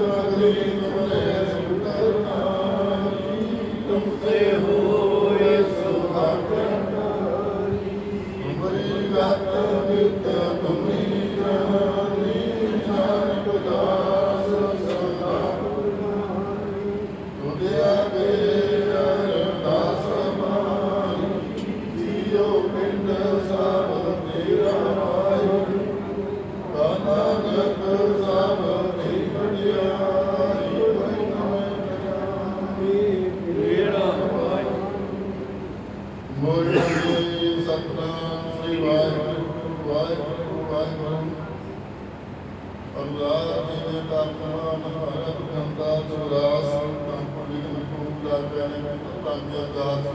सगले तुमरे सुकरनारी तुमसे होए ਅੱਲਾਹ ਜੀ ਨੇ ਤਾਪਮਾ ਮਹਾਰਤ ਗੰਦਾ ਚੁਰਾਸ ਕੰਪਨੀ ਨੂੰ ਕੂਲ ਲਾ ਪਿਆਰੇ ਤਾਂ ਕੀ ਅਰਦਾਸ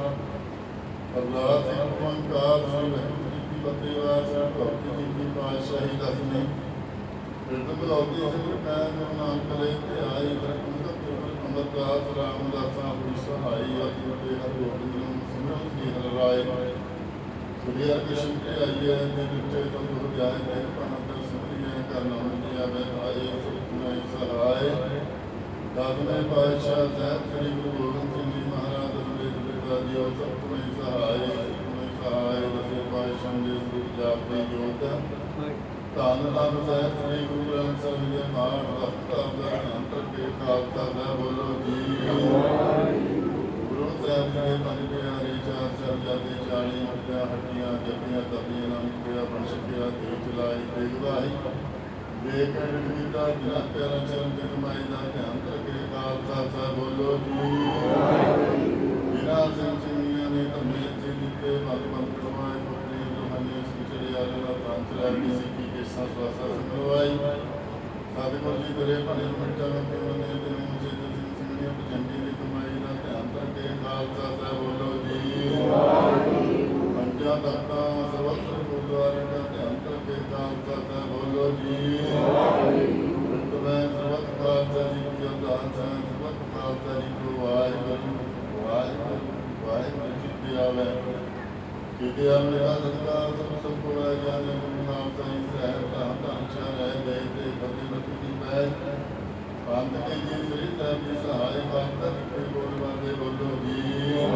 ਅੱਲਾਹ ਸੇ ਓੰਕਾਰ ਸ੍ਰੀ ਵਾਹਿਗੁਰੂ ਜੀ ਕੀ ਬਤੇਵਾਸ ਭਗਤੀ ਜੀ ਕੀ ਪਾਤਸ਼ਾਹੀ ਦਸਵੇਂ ਬਿਰਦ ਬਲੌਦੀ ਸਿੰਘ ਮੈਂ ਨਾਮ ਕਲੇ ਤੇ ਆਈ ਬਰਕਤ ਤੇ ਅਮਰਦਾਸ ਰਾਮਦਾਸਾਂ ਆਪਣੀ ਸਹਾਈ ਅਤੀ ਤੇ ਹਰ ਗੋਬਿੰਦ ਨੂੰ ਸਿਮਰਨ ਕੀ ਹਰ ਰਾਏ ਸੁਰਿਆ ਕ੍ਰਿਸ਼ਨ ਤੇ ਆਈ ਹੈ ਤੇ ਵਿੱਚੇ ਤੋਂ ਦੁਰ ਜਾਏ ਤੇ ਪਨੰਦਰ ਸੁਰਿਆ ਕਰਨਾ ਹੁੰਦੀ ਆਵੇ ਆਏ ਸੁਖਮੈ ਸਹਾਏ ਦਾਦਮੇ ਪਾਤਸ਼ਾਹ ਸਾਹਿਬ ਸ੍ਰੀ ਗੁਰੂ ਗੋਬਿੰਦ ਸਿੰਘ ਜੀ ਮਹਾਰਾਜ ਦੇ ਪਿਤਾ ਜੀ, ਉਹ ਸਭ ਤੋਂ ਸਹਾਏ ਸੁਖਮੈ ਸਹਾਏ ਦਸੇ ਪਾਤਸ਼ਾਹ ਦੇ ਗੁਰੂ ਜਾਪ ਦੀ ਜੋਤ ਧੰਨ ਧੰਨ ਸਾਹਿਬ ਸ੍ਰੀ ਗੁਰੂ ਗ੍ਰੰਥ ਸਾਹਿਬ ਜੀ ਦੇ ਮਾਣ ਰਖਤਾ ਦਾ ਅੰਤਰ ਕੇ ਖਾਲਸਾ ਦਾ ਬੋਲੋ ਜੀ। ਗੁਰੂ ਸਾਹਿਬ ਜੀ ਦੇ ਪੰਜ ਪਿਆਰੇ, ਚਾਰ ਸਾਹਿਬਜ਼ਾਦੇ 40 ਹੱਟੀਆਂ ਹੱਟੀਆਂ ਜੱਪੀਆਂ, ਤਪੀਆਂ ਨਾਮ ਪਿਆ ਬਣ ਸਕਿਆ ਤੇ ਚਲਾਈ ਤੇ ਗਵਾਹੀ ਦੇ ਕੇ ਵਿਦਾ ਪਿਆਰਾ ਚਰਨ ਤੇ ਕਮਾਈ ਦਾ ਧਿਆਨ ਰੱਖੇ ਖਾਲਸਾ ਸਾਹਿਬ ਬੋਲੋ ਜੀ। ਬਿਨਾ ਸੰਚੀਆਂ ਨੇ ਧੰਮੇ ਤੇ ਦਿੱਤੇ ਮਤ ਕਰਵਾਏ ਪੁੱਤਰੀ ਲੋਹਨੀ ਸਿਚੜੇ ਆਲਾ ਤਾਂਚਰਾ ਕਿਸੇ ਕੀ ਕੇ ਸਵਾਸਾ ਸੰਗਵਾਈ ਸਤਿਗੁਰੂ ਜੀ ਤੇਰੇ ਭਲੇ ਮਿੱਟਾ ਨੂੰ ਨੇ ਤੇ ਨੂੰ ਸੇ ਸਿੰਘੀਆਂ ਦੀ ਕਮਾਈ ਦਾ ਧਿਆਨ ਰੱਖੇ ਖਾਲਸਾ ਸਾਹਿਬ ਬੋਲੋ ਜੀ ਪੰਜਾਂ ਤਖਤਾਂ ਸਰਵਤਰ ਗੁਰਦੁਆਰੇ ਦਾ ਧਿਆਨ ਰੱਖੇ ਖਾਲਸਾ ਸਾਹਿਬ ਬੋਲੋ ਜੀ ਮੈਂ ਸਰਵਤ ਖਾਲਸਾ ਜੀ ਕੀ ਅਰਦਾਸ ਹੈ ਸਰਵਤ ਖਾਲਸਾ ਜੀ ਕੋ ਵਾਹਿਗੁਰੂ ਵਾਹਿਗੁਰੂ ਵਾਹਿਗੁਰੂ ਜੀ ਕੀ ਆਵੇ ਕਿਤੇ ਆ ਮੇਰਾ ਸਦਕਾ ਸਭ ਸਭ ਕੋ ਆ ਜਾਣੇ ਗੁਰੂ ਨਾਮ ਸਾਈਂ ਸਹਿਬ ਦਾ ਧੰਨ ਚਾ ਰਹਿ ਗਏ ਤੇ ਫਤਿਹ ਬਖਸ਼ੀ ਦੀ ਪੈ ਪੰਥ ਕੇ ਜੀ ਸ੍ਰੀ ਸਾਹਿਬ ਦੀ ਸਹਾਇ ਬਾਤ ਕੋਈ ਬੋਲ ਵਾਲੇ ਬੋਲੋ ਜੀ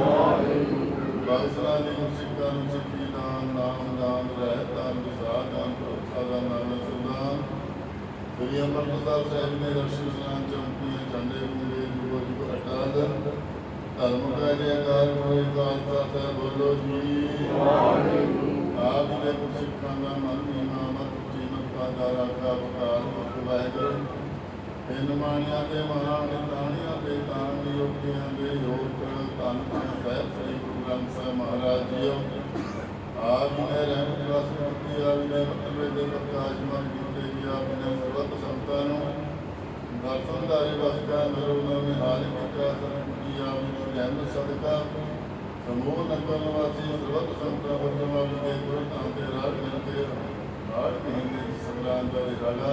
ਬਾਸਰਾ ਦੀ ਸਿੱਖਾਂ ਨੂੰ ਸਿੱਖੀ ਦਾਨ ਨਾਮ ਦਾਨ ਰਹਿ ਦਾਨ ਵਿਸਾਰ ਦਾਨ ਪ੍ਰੋਖਾ ਦਾ ਨਾਮ ਸੁਦਾਨ ਸ੍ਰੀ ਅੰਮ੍ਰਿਤਸਰ ਸਾਹਿਬ ਨੇ ਦਰਸ਼ਨ ਸਲਾਮ ਚੌਂਕੀਆਂ ਝੰਡੇ ਮੁੰਡੇ ਜੁਗੋ ਜੁਗੋ ਅਟਾਲ ਧਰਮ ਕਾ ਜੈਕਾਰ ਹੋਏ ਖਾਲਸਾ ਸਾਹਿਬ ਬੋਲੋ ਜੀ ਆਪ ਦੇ ਗੁਰ ਸਿੱਖਾਂ ਦਾ ਮਨ ਮੀਮਾ ਜੀਵਨ ਕਾ ਦਾਰਾ ਕਾ ਬਕਾਰ ਵਾਹਿਗੁਰੂ ਤਿੰਨ ਦੇ ਮਹਾਨ ਤਾਣੀਆਂ ਦੇ ਤਾਣ ਯੋਗੀਆਂ ਦੇ ਯੋਗ ਧੰਨ ਧੰਨ ਸਾਹਿਬ ਸ੍ਰੀ ਗੁਰੂ ਗ੍ਰੰਥ ਸਾਹਿਬ ਮਹਾਰਾਜ ਜੀਓ ਆਪ ਜੀ ਨੇ ਰਹਿਮਤ ਰਸ ਕੀਤੀ ਆਪ ਨੇ ਮਤਲਬ ਦੇ ਪ੍ਰਕਾਸ਼ ਕੀਤੇ ਜੀ ਆਪ ਨੇ ਸਰਬੱਤ ਸੰਤਾਂ ਨੂੰ ਦਰਸ਼ਨ ਦਾਰੇ ਵਸਕਾ ਨਰੋ ਨਵੇਂ ਹਾਲ ਕੀਤਾ ਆਪ ਜੀ ਨੇ ਰਹਿਮਤ ਸਦਕਾ ਸਮੂਹ ਨਗਰ ਨਿਵਾਸੀ ਸਰਬੱਤ ਸੰਤਾਂ ਵੱਲੋਂ ਆਪ ਜੀ ਦੇ ਗੁਰੂ ਧਾਮ ਦੇ ਰਾਜ ਮਿਲ ਕੇ ਰਾਜ ਮਹੀਨੇ ਸੰਗਰਾਮ ਦਾ ਦਿਹਾੜਾ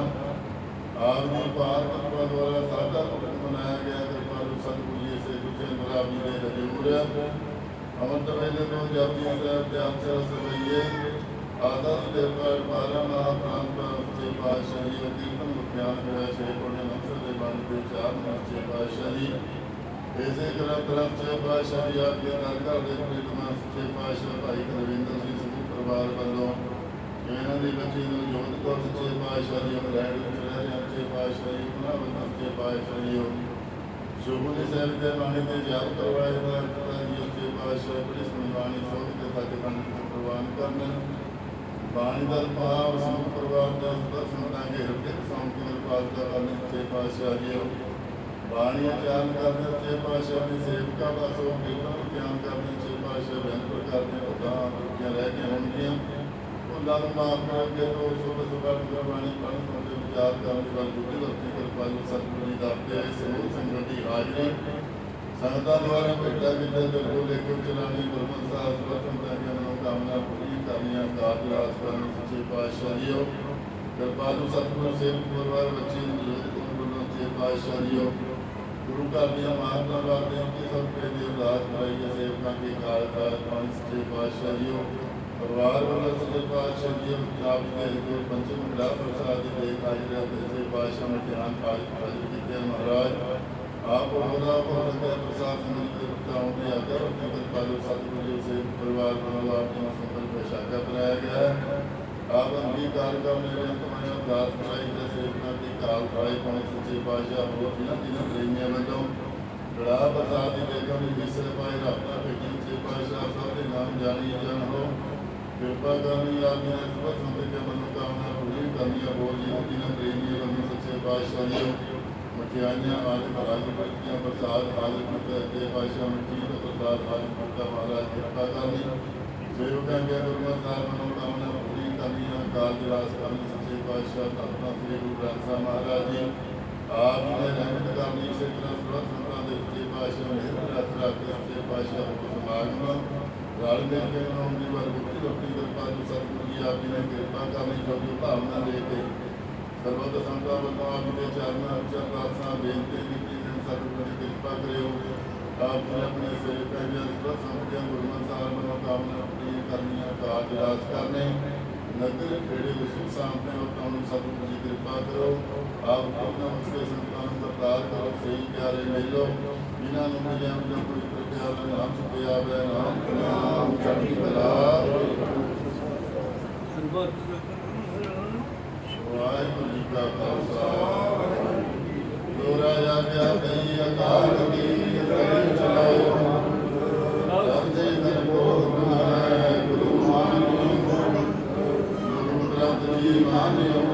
ਆਪ ਦੀ ਪਾਰ ਕਿਰਪਾ ਦੁਆਰਾ ਸਾਡਾ ਪੁਰਖ ਮਨਾਇਆ ਗਿਆ ਕਿਰਪਾਲੂ ਸਤਿਗੁਰੂ ਜੀ ਸੇ ਗੁਜੇ ਮਰਾਬੀ ਦੇ ਹਜੂਰ ਅਮਰਤ ਵੇਲੇ ਤੋਂ ਜਾਪੀ ਸਾਹਿਬ ਤੇ ਆਚਰ ਸਭਈਏ ਆਦਤ ਦੇ ਪਰ ਬਾਰਾ ਮਹਾ ਪ੍ਰਾਂਤ ਸੱਚੇ ਪਾਤਸ਼ਾਹ ਜੀ ਕੀਰਤਨ ਮੁਖਿਆਨ ਹੋਇਆ। ਸ਼੍ਰੀ ਕੋਣੇ ਨਕਸਰ ਦੇ ਬਣ ਦੇ ਚਾਰ ਸੱਚੇ ਪਾਤਸ਼ਾਹ ਜੀ ਇਸੇ ਤਰ੍ਹਾਂ ਤਰ੍ਹਾਂ ਸੱਚੇ ਪਾਤਸ਼ਾਹ ਜੀ ਆਪ ਨਾਲ ਘਰ ਦੇ ਪ੍ਰੀਤਮਾ ਸੱਚੇ ਪਾਤਸ਼ਾਹ ਭਾਈ ਕੁਲਵਿੰਦਰ ਸਿੰਘ ਸਮੂਹ ਪਰਿਵਾਰ ਵੱਲੋਂ ਇਹਨਾਂ ਦੀ ਬੱਚੀ ਨੂੰ ਜੋਤ ਕੌਰ ਸੱਚੇ ਪਾਤਸ਼ਾਹ ਜੀ ਇੰਗਲੈਂਡ ਵਿੱਚ ਰਹਿ ਰਹੇ ਸੱਚੇ ਪਾਤਸ਼ਾਹ ਜੀ ਉਹਨਾਂ ਵੱਲੋਂ ਸੱਚੇ ਪਾਤਸ਼ਾਹ ਜੀ ਸ਼ੁਭੂ ਸਾਹਿਬ ਦੇ ਬਾਣੀ ਤੇ ਯਾਦ ਕਰਵਾਏ ਦਾ ਪਤਾ ਜੀ ਸੱਚੇ ਪਾਤਸ਼ਾਹ ਬੜੀ ਸੁਣਵਾਨੀ ਸੋਧ ਕੇ ਸਾਡੇ ਕੰਨ ਪ੍ਰਵਾਨ ਕਰਨ। ਬਾਣੀ ਦਾ ਭਾਵ ਸਮੂਹ ਪਰਿਵਾਰ ਦਾ ਦਰਸ਼ਨ ਤਾਂ ਕੇ ਹਿਰਦੇ ਸੌਂਕ ਕੇ ਪਾਲਤਾ ਕਰਨ ਸੱਚੇ ਪਾਤਸ਼ਾਹ ਜੀ ਬਾਣੀ ਉਚਾਰਨ ਕਰਦੇ ਸੱਚੇ ਪਾਤਸ਼ਾਹ ਦੀ ਸੇਵਕਾ ਦਾ ਕੀਰਤਨ ਗਿਆਨ ਕਰਦੇ ਸੱਚੇ ਪਾਤਸ਼ਾਹ ਬੇਨਤੀ ਪ੍ਰਕਾਰ ਦੇ ਰੁਕੀਆਂ ਰਹਿ ਗਈਆਂ ਹੋਣਗੀਆਂ। ਉਹਨਾਂ ਨੂੰ ਮਾਫ ਕਰ ਤੋਂ ਸੁਭ ਸੁਭਾ ਗੁਰਬਾਣੀ ਪੜ੍ਹਨ ਸੁਣਦੇ ਵਿਚਾਰ ਕਰਨ ਦੀ ਵੱਲ ਦੂਜੀ ਵਰਤੀ ਕਿਰਪਾਲੂ ਸਤਿਗੁਰੂ ਜੀ ਦਾ ਸਮੂਹ ਸੰਗਤ ਦੀ ਹਾਜ਼ਰੀ ਸੰਗਤਾਂ ਦੁਆਰਾ ਭੇਟਾ ਕਿਤੇ ਬਿਲਕੁਲ ਲੇਖੋ ਚਲਾਣੀ ਗੁਰਮਤਿ ਸਾਹਿਬ ਸਰਵਤਨ ਦਾ ਜਨਮ ਕਾਮਨਾ ਪੂਰੀ ਕਰਨੀਆਂ ਦਾਤ ਰਾਸ ਕਰਨ ਸੱਚੇ ਪਾਤਸ਼ਾਹ ਜੀਓ ਕਿਰਪਾਲੂ ਸਤਿਗੁਰੂ ਸੇਵਕ ਪਰਿਵਾਰ ਬੱਚੇ ਜੋਤ ਕੋਲ ਵੱਲੋਂ ਸੱਚੇ ਪਾਤਸ਼ਾਹ ਜੀਓ ਗੁਰੂ ਘਰ ਦੀਆਂ ਮਾਰਨਾ ਵਾਰਦੇ ਕਿ ਸਭ ਕੇ ਦੀ ਅਰਦਾਸ ਕਰਾਈ ਹੈ ਸੇਵਕਾਂ ਦੀ ਕਾਲ ਦਾ ਪਾਣੀ ਸੱਚੇ ਪਾਤਸ਼ਾਹ ਜੀਓ ਪਰਿਵਾਰ ਵੱਲੋਂ ਸੱਚੇ ਪਾਤਸ਼ਾਹ ਜੀ ਆਪ ਦੇ ਗੁਰੂ ਪੰਚਮ ਗ੍ਰਹ ਪ੍ਰਸਾਦ ਦੀ ਦੇਖ ਹਾਜ਼ਰ ਹੈ ਸੱਚੇ ਪਾਤਸ਼ਾਹ ਨੇ ਧਿਆਨ ਕਾਜ ਹਾਜ਼ਰ ਸੱਜਣ ਮਹਾਰਾਜ, ਆਪ ਉਹਦਾ ਬਹੁਤ ਕੇ ਪ੍ਰਸਾਦ ਸੰਗਤ ਦੇ ਬਤਾਉਂ ਦੀ ਆਗਿਆ ਰੱਖੀ ਕਿਰਪਾ ਜੋ ਸਤਿਗੁਰੂ ਜੀ ਸੇ ਪਰਿਵਾਰ ਨਾਲ ਆਪਣਾ ਸੰਕਲ ਪੇਸ਼ਾਗਾ ਬਣਾਇਆ ਗਿਆ ਹੈ। ਆਪ ਅੰਗੀਕਾਰ ਕਰ ਮੇਰੇ ਅੰਤਮਯ ਅਰਦਾਸ ਕਰਾਈ ਤੇ ਕਾਲ ਪਾਈ ਪਾਣੀ ਸੱਚੇ ਪਾਤਸ਼ਾਹ ਹੋਰ ਜਿਨ੍ਹਾਂ ਜਿਨ੍ਹਾਂ ਪ੍ਰੇਮੀਆਂ ਵੱਲੋਂ ਬੜਾ ਪ੍ਰਸਾਦ ਦੀ ਬੇਗਮ ਦੀ ਵਿਸਰ ਪਾਏ ਰਾਤਾ ਭੇਜੀ ਸੱਚੇ ਪਾਤਸ਼ਾਹ ਸਭ ਦੇ ਨਾਮ ਜਾਣੀ ਜਾਣ ਹੋ ਕਿਰਪਾ ਕਰਨੀ ਆਗਿਆ ਸਭ ਸੰਤ ਕੇ ਮਨੋ ਕਾਮਨਾ ਪੂਰੀ ਕਰਨੀਆਂ ਬੋਲ ਜੀ ਜਿਨ੍ਹਾਂ ਪ੍ਰੇਮੀਆਂ ਵੱਲੋਂ ਸੱਚੇ ਪਾਤਸ਼ਾਹ ਜੀ ਮਠਿਆਈਆਂ ਆਦਿ ਮਹਾਰਾਜ ਬਰਤੀਆਂ ਪ੍ਰਸਾਦ ਆਦਿ ਪੁੱਤਰ ਅੱਗੇ ਪਾਤਸ਼ਾਹ ਮਠੀ ਦਾ ਪ੍ਰਸਾਦ ਆਦਿ ਪੁੱਤਰ ਮਹਾਰਾਜ ਕਿਰਪਾ ਕਰਨੀ। ਸੇਵਕਾਂ ਦੇ ਗੁਰਮਤਿ ਸਾਹਿਬ ਮਨੋ ਕਾਮਨਾ ਪੂਰੀ ਕਰਨੀਆਂ ਕਾਲ ਦੇ ਰਾਸ ਕਰਨੀ ਸੱਚੇ ਪਾਤਸ਼ਾਹ ਧੰਨਾ ਸ੍ਰੀ ਗੁਰੂ ਗ੍ਰੰਥ ਸਾਹਿਬ ਮਹਾਰਾਜ ਜੀ ਆਪ ਜੀ ਨੇ ਰਹਿਮਤ ਕਰਨੀ ਇਸੇ ਤਰ੍ਹਾਂ ਸਰਬੱਤ ਸੰਤਾਂ ਦੇ ਸੱਚੇ ਪਾਤਸ਼ਾਹ ਮਿਹਰ ਰੱਖ ਰੱਖ ਕੇ ਸੱਚੇ ਪਾਤਸ਼ਾਹ ਨੂੰ ਸਮਾਗਮ ਰਲ ਮਿਲ ਕੇ ਨਾਮ ਦੀ ਵਰ ਮੁਕਤੀ ਰੋਟੀ ਕਿਰਪਾ ਜੋ ਸਤਿਗੁਰੂ ਜੀ ਆਪ ਜੀ ਨੇ ਕਿਰਪਾ ਕਰਨੀ ਜੋ ਜੋ ਭਾਵਨਾ ਦੇ ਕੇ ਸਰਬੱਤ ਸੰਤਾਂ ਵੱਲੋਂ ਆਪ ਜੀ ਦੇ ਚਰਨਾਂ ਵਿੱਚ ਅਰਦਾਸਾਂ ਬੇਨਤੀ ਕੀਤੀ ਨੇ ਸਤਿਗੁਰੂ ਜੀ ਕਿਰਪਾ ਕਰਿਓ ਆਪ ਜੀ ਆਪਣੇ ਸੇਵਕਾਂ ਜੀ ਸਰਬੱਤ ਸੰਤਾਂ ਗੁਰਮਤਿ ਸਾਹਿਬ ਵੱਲੋਂ ਕਾਮਨਾ ਪੂਰੀ ਕਰਨੀਆਂ ਕਾਜ ਰਾਸ ਕਰਨੇ ਨਗਰ ਖੇੜੇ ਵਿਸ਼ਵ ਸਾਹਮਣੇ ਵਰਤਾਂ ਨੂੰ ਸਤਿਗੁਰੂ ਜੀ ਕਿਰਪਾ ਕਰੋ। ਆਪ ਉਹਨਾਂ ਮੁਸਕੇ ਸੰਤਾਂ ਨੂੰ ਕਰਤਾਰ ਕਰੋ, ਸਹੀ ਪਿਆਰੇ ਮੇਲੋ। ਜਿਨ੍ਹਾਂ ਨੂੰ ਮਿਲਿਆ ਮਿਲਿਆ ਕੋਈ ਪ੍ਰਤਿਆਲ ਨਾਮ ਸੁਪਿਆ ਆਵੇ ਨਾਮ ਨਾਮ ਚੜ੍ਹਦੀ ਕਲਾ ਵਾਹਿਗੁਰੂ ਜੀ ਕਾ ਖਾਲਸਾ ਦੋਰਾ ਜਾ ਗਿਆ ਕਈ ਅਕਾਲ ਕੀ ਕਰੀ ਚਲਾਇਓ ਸਬਦੇ ਦਰ ਕੋ ਗੁਨਾਹ ਗੁਰੂ ਮਾਨਿਓ ਗੁਰੂ ਗ੍ਰੰਥ ਜੀ ਮਾਨਿਓ